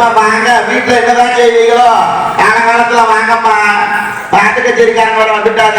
அம்மா வாங்க வீட்டுல என்னதான் செய்வீங்களோ காலகாலத்துல வாங்கம்மா. பாட்டு கச்சேரிக்காரங்களோட வந்துட்டாங்க.